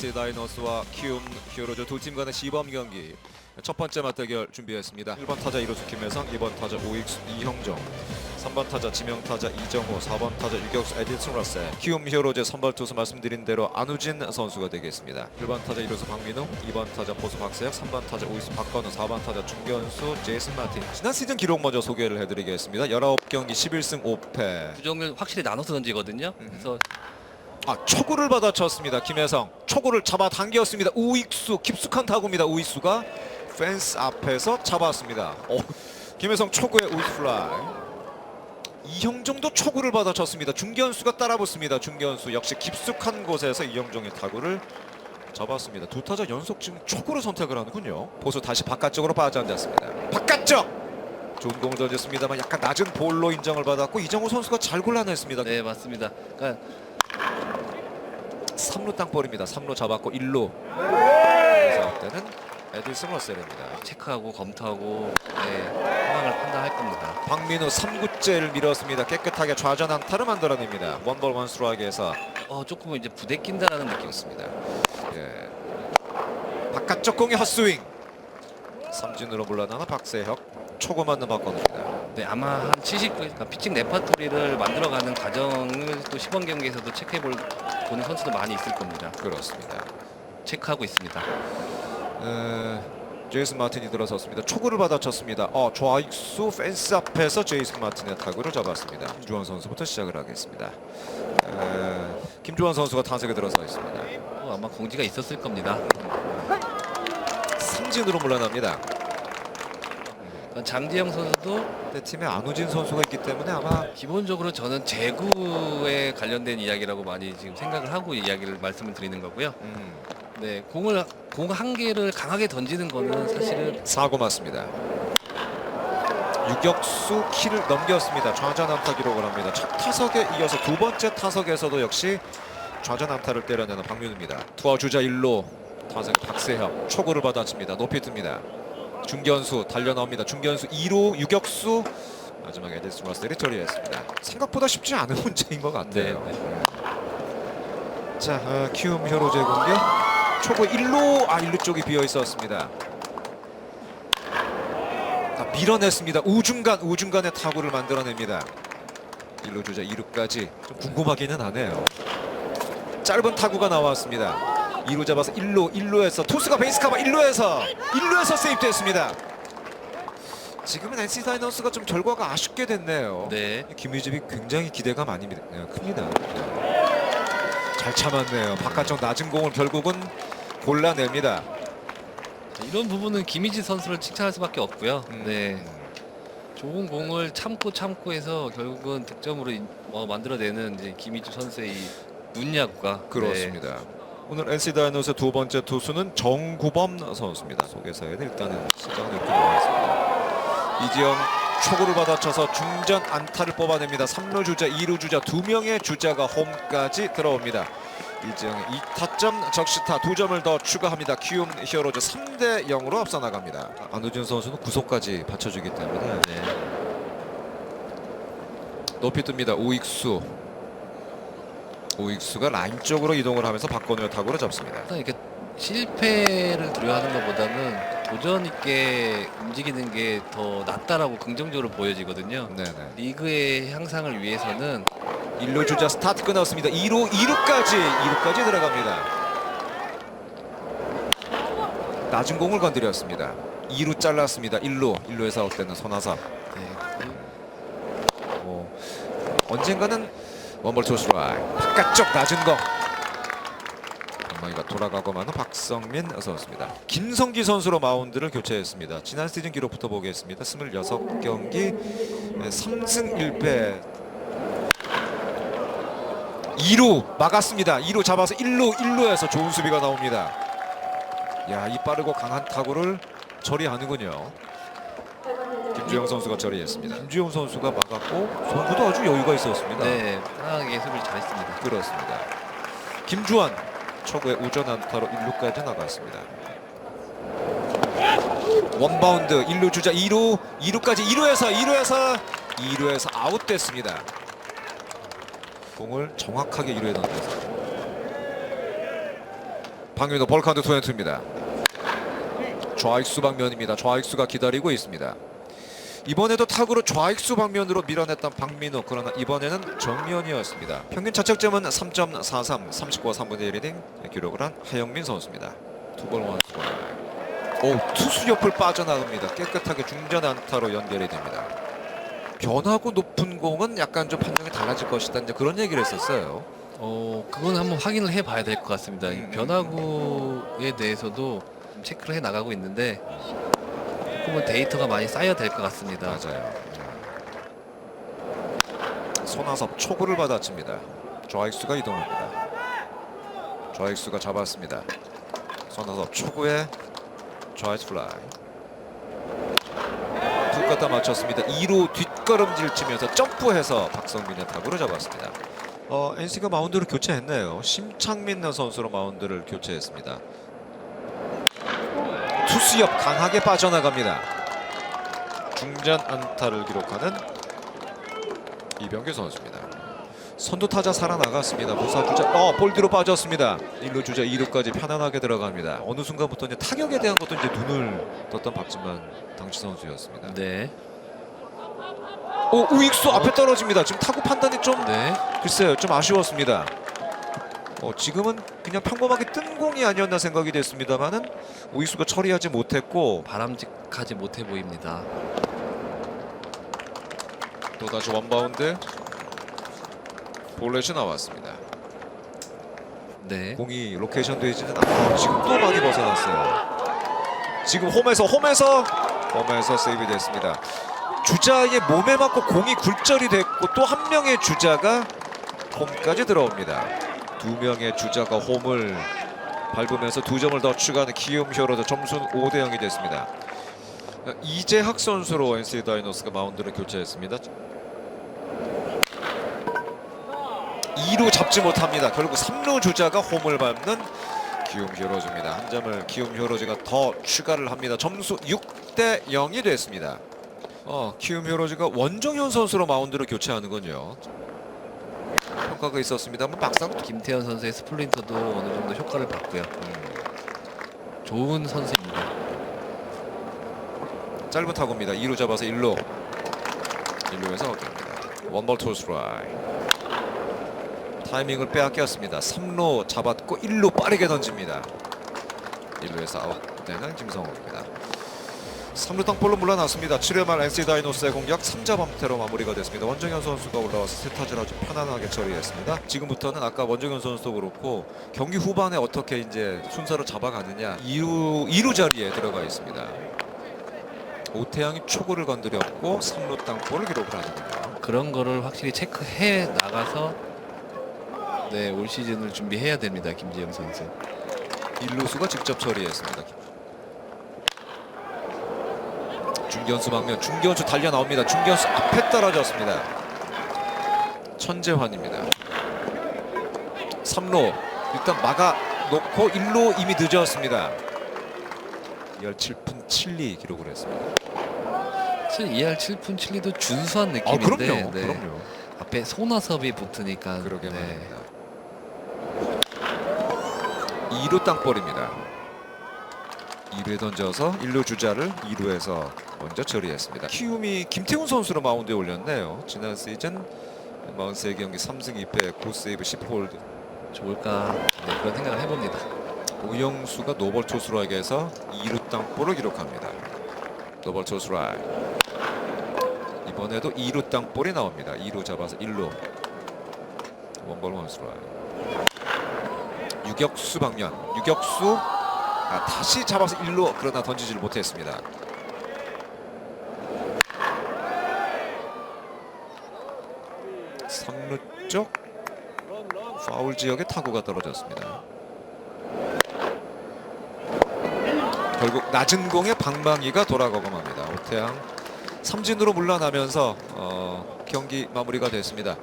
NC 다이노스와 키움 히어로즈 두 팀 간의 시범 경기 첫 번째 맞대결 준비했습니다. 1번 타자 이루수 김혜성, 2번 타자 오익수 이형정, 3번 타자 지명 타자 이정호, 4번 타자 유격수 에디슨 러셀. 키움 히어로즈 선발 투수 말씀드린 대로 안우진 선수가 되겠습니다. 1번 타자 이루수 박민우, 2번 타자 포수 박세혁, 3번 타자 오익수 박건우, 4번 타자 중견수 제이슨 마틴. 지난 시즌 기록 먼저 소개를 해드리겠습니다. 19경기 11승 5패. 구종을 확실히 나눠서 던지거든요. 음. 그래서 아 초구를 받아쳤습니다 김혜성 초구를 잡아당겼습니다. 우익수 깊숙한 타구입니다. 우익수가 펜스 앞에서 잡았습니다. 어, 김혜성 초구의 우익수 플라이. 이형정도 초구를 받아쳤습니다. 중견수가 따라붙습니다. 중견수 역시 깊숙한 곳에서 이형정의 타구를 잡았습니다. 두 타자 연속 지금 초구를 선택을 하는군요. 보수 다시 바깥쪽으로 빠져앉았습니다. 바깥쪽! 좋은 공을 던졌습니다만 약간 낮은 볼로 인정을 받았고 이정우 선수가 잘 골라냈습니다. 네 맞습니다. 그러니까 3루 땅볼입니다. 3루 잡았고 1루. 그래서 때는 에디슨 러셀입니다. 체크하고 검토하고 네, 상황을 판단할 겁니다. 박민우 3구째를 밀었습니다. 깨끗하게 좌전 안타를 만들어냅니다. 원볼 원스트라이크에서 어 조금 이제 부대낀다라는 느낌. 있습니다. 예. 바깥쪽 공의 헛스윙. 삼진으로 물러나는 박세혁. 초구 맞는 박건우입니다. 네 아마 한 79, 그러니까 피칭 레파토리를 만들어가는 과정을 또 시범 경기에서도 체크해 볼 보는 선수도 많이 있을 겁니다. 그렇습니다. 체크하고 있습니다. 에, 제이슨 마틴이 들어섰습니다. 초구를 받아쳤습니다. 어, 좌익수 펜스 앞에서 제이슨 마틴의 타구를 잡았습니다. 김주원 선수부터 시작을 하겠습니다. 에, 김주원 선수가 타석에 들어서 있습니다. 어, 아마 공지가 있었을 겁니다. 삼진으로 물러납니다. 그러니까 장지영 선수도 내 팀에 안우진 선수가 있기 때문에 아마 기본적으로 저는 제구에 관련된 이야기라고 많이 지금 생각을 하고 이야기를 말씀을 드리는 거고요. 음, 네, 공을 공 한 개를 강하게 던지는 거는 사실은 사고 맞습니다. 유격수 키를 넘겼습니다. 좌전 안타 기록을 합니다. 첫 타석에 이어서 두 번째 타석에서도 역시 좌전 안타를 때려내는 박민우입니다. 투어 주자 1루 타석 박세혁 초구를 받아칩니다. 높이 뜹니다. 중견수 달려 나옵니다. 중견수 2루 유격수 마지막에 에디슨 러셀이 처리했습니다. 생각보다 쉽지 않은 문제인 것 같아요. 네, 자, 어, 키움 히어로즈의 공격. 초구 1루, 아 1루 쪽이 비어 있었습니다. 다 밀어냈습니다. 우중간, 우중간의 타구를 만들어냅니다. 1루 주자 2루까지 좀 궁금하기는 하네요. 짧은 타구가 나왔습니다. 2루 잡아서 1루, 1루에서 투수가 베이스 커버 1루에서 1루에서 세이프됐습니다. 지금은 NC 다이너스가 좀 결과가 아쉽게 됐네요. 네. 김유집이 굉장히 기대가 많이 미- 네, 큽니다. 잘 참았네요. 바깥쪽 낮은 공을 결국은 골라냅니다. 이런 부분은 김희지 선수를 칭찬할 수밖에 없고요. 음. 네. 좋은 공을 참고 참고 해서 결국은 득점으로 인- 어, 만들어내는 이제 김희주 선수의 이 눈야구가 그렇습니다. 오늘 NC 다이노스의 두 번째 투수는 정구범 선수입니다. 소개서에는 일단은 시작을 이렇게 나왔습니다. 이지영 초구를 받아쳐서 중전 안타를 뽑아냅니다. 3루 주자, 2루 주자 두 명의 주자가 홈까지 들어옵니다. 이지영의 2타점 적시타 두 점을 더 추가합니다. 키움 히어로즈 3대 0으로 앞서 나갑니다. 안우진 선수는 구속까지 받쳐주기 때문에 네. 높이 뜹니다. 우익수. 우익수가 라인 쪽으로 이동을 하면서 박건우의 타구를 잡습니다. 일단 이렇게 실패를 두려워하는 것보다는 도전 있게 움직이는 게 더 낫다라고 긍정적으로 보여지거든요. 네네. 리그의 향상을 위해서는 1루 주자 스타트 끊었습니다. 2루 2루까지 2루까지 들어갑니다. 낮은 공을 건드렸습니다. 2루 잘랐습니다. 1루 1루에서 아웃되는 손아섭. 네, 뭐 언젠가는 원볼 투스라이 바깥쪽 낮은 공. 방망이가 돌아가고 마는 박성민 선수입니다. 김성기 선수로 마운드를 교체했습니다. 지난 시즌 기록부터 보겠습니다. 26경기 3승 1패 2루 막았습니다. 2루 잡아서 1루 1루에서 좋은 수비가 나옵니다. 야, 이 빠르고 강한 타구를 처리하는군요. 김주영 선수가 처리했습니다. 김주영 선수가 막았고 송구도 아주 여유가 있었습니다. 네, 편하게 수비를 잘했습니다. 그렇습니다. 김주환 초구의 우전 안타로 1루까지 나갔습니다. 원바운드 1루 주자 2루 2루까지 2루에서 2루에서 2루에서 아웃됐습니다. 공을 정확하게 2루에 던져서 박민호 볼카운트 투앤투입니다. 좌익수 방면입니다. 좌익수가 기다리고 있습니다. 이번에도 타구로 좌익수 방면으로 밀어냈던 박민호 그러나 이번에는 정면이었습니다. 평균 자책점은 3.43, 39와 3분의 1이닝 기록을 한 하영민 선수입니다. 투볼 원스볼. 오 투수 옆을 빠져나갑니다. 깨끗하게 중전 안타로 연결이 됩니다. 변하고 높은 공은 약간 좀 판정이 달라질 것이다. 이제 그런 얘기를 했었어요. 어 그건 한번 확인을 해봐야 될 것 같습니다. 이 음. 변화구에 대해서도 좀 체크를 해 나가고 있는데 조금은 데이터가 많이 쌓여야 될 것 같습니다. 맞아요. 손아섭 초구를 받아칩니다. 좌익수가 이동합니다. 좌익수가 잡았습니다. 손아섭 초구에 좌익 플라이. 툭 갖다 맞췄습니다. 2루 뒷걸음질 치면서 점프해서 박성민의 타구를 잡았습니다. 어, NC가 마운드를 교체했네요. 심창민 선수로 마운드를 교체했습니다. 옆 강하게 빠져나갑니다. 중전 안타를 기록하는 이병규 선수입니다. 선두 타자 살아나갔습니다. 무사 주자 어 볼드로 빠졌습니다. 1루 주자 2루까지 편안하게 들어갑니다. 어느 순간부터 이제 타격에 대한 것도 이제 눈을 떴던 박진만 당시 선수였습니다. 네, 오 우익수 앞에 떨어집니다. 지금 타구 판단이 좀 네, 글쎄요 좀 아쉬웠습니다. 어, 지금은 그냥 평범하게 뜬 공이 아니었나 생각이 됐습니다만은 우익수가 처리하지 못했고 바람직하지 못해 보입니다. 또다시 원바운드 볼넷이 나왔습니다. 네, 공이 로케이션 되지는 않고 지금 또 많이 벗어났어요. 지금 홈에서 홈에서 홈에서 세이브 됐습니다. 주자의 몸에 맞고 공이 굴절이 됐고 또 한 명의 주자가 홈까지 들어옵니다. 두 명의 주자가 홈을 밟으면서 두 점을 더 추가하는 키움 히어로즈 점수는 5대 0이 됐습니다. 이재학 선수로 NC 다이노스가 마운드를 교체했습니다. 2루 잡지 못합니다. 결국 3루 주자가 홈을 밟는 기움 히어로즈입니다. 한 점을 기움 히어로즈가 더 추가를 합니다. 점수 6대 0이 됐습니다. 어, 키움 히어로즈가 원정현 선수로 마운드를 교체하는군요. 평가가 있었습니다만 막상 김태현 선수의 스플린터도 어느 정도 효과를 봤고요. 좋은 선수입니다. 짧은 타구입니다. 2루 잡아서 1루. 1루에서 어깁니다. 원볼 투 스트라이. 타이밍을 빼앗겼습니다. 3루 잡았고 1루 빠르게 던집니다. 1루에서 아웃되는 김성호입니다. 3루 땅볼로 물러났습니다. 7회 말 NC 다이노스의 공격 3자 범퇴로 마무리가 됐습니다. 원정현 선수가 올라와서 세타를 아주 편안하게 처리했습니다. 지금부터는 아까 원정현 선수도 그렇고 경기 후반에 어떻게 이제 순서를 잡아가느냐 2루, 2루 자리에 들어가 있습니다. 오태양이 초구를 건드렸고 3루 땅볼을 기록을 하는군요. 그런 거를 확실히 체크해 나가서 네, 올 시즌을 준비해야 됩니다. 김지영 선수. 1루수가 직접 처리했습니다. 중견수 방면 중견수 달려 나옵니다. 중견수 앞에 떨어졌습니다. 천재환입니다. 3루 일단 막아 놓고 1루 이미 늦었습니다. 2할 7푼 7리 기록을 했습니다. 사실 2할 7푼 7리도 준수한 아 느낌인데 그럼요. 네. 그럼요. 앞에 손아섭이 붙으니까 그러게 네. 말입니다. 2루 땅볼입니다. 2루에 던져서 1루 주자를 2루에서 먼저 처리했습니다. 키움이 김태훈 선수로 마운드에 올렸네요. 지난 시즌 43경기 3승 2패 9세이브 10홀드 좋을까 네, 그런 생각을 해봅니다. 오영수가 노벌 투수락에서 2루 땅볼을 기록합니다. 노벌 투수락 이번에도 2루 땅볼이 나옵니다. 2루 잡아서 1루 원볼 원수락 유격수 방면 유격수 아, 다시 잡아서 1루 그러나 던지지를 못했습니다. 삼루 쪽 파울 지역에 타구가 떨어졌습니다. 결국 낮은 공에 방망이가 돌아가고 맙니다. 오태양 삼진으로 물러나면서 어, 경기 마무리가 됐습니다.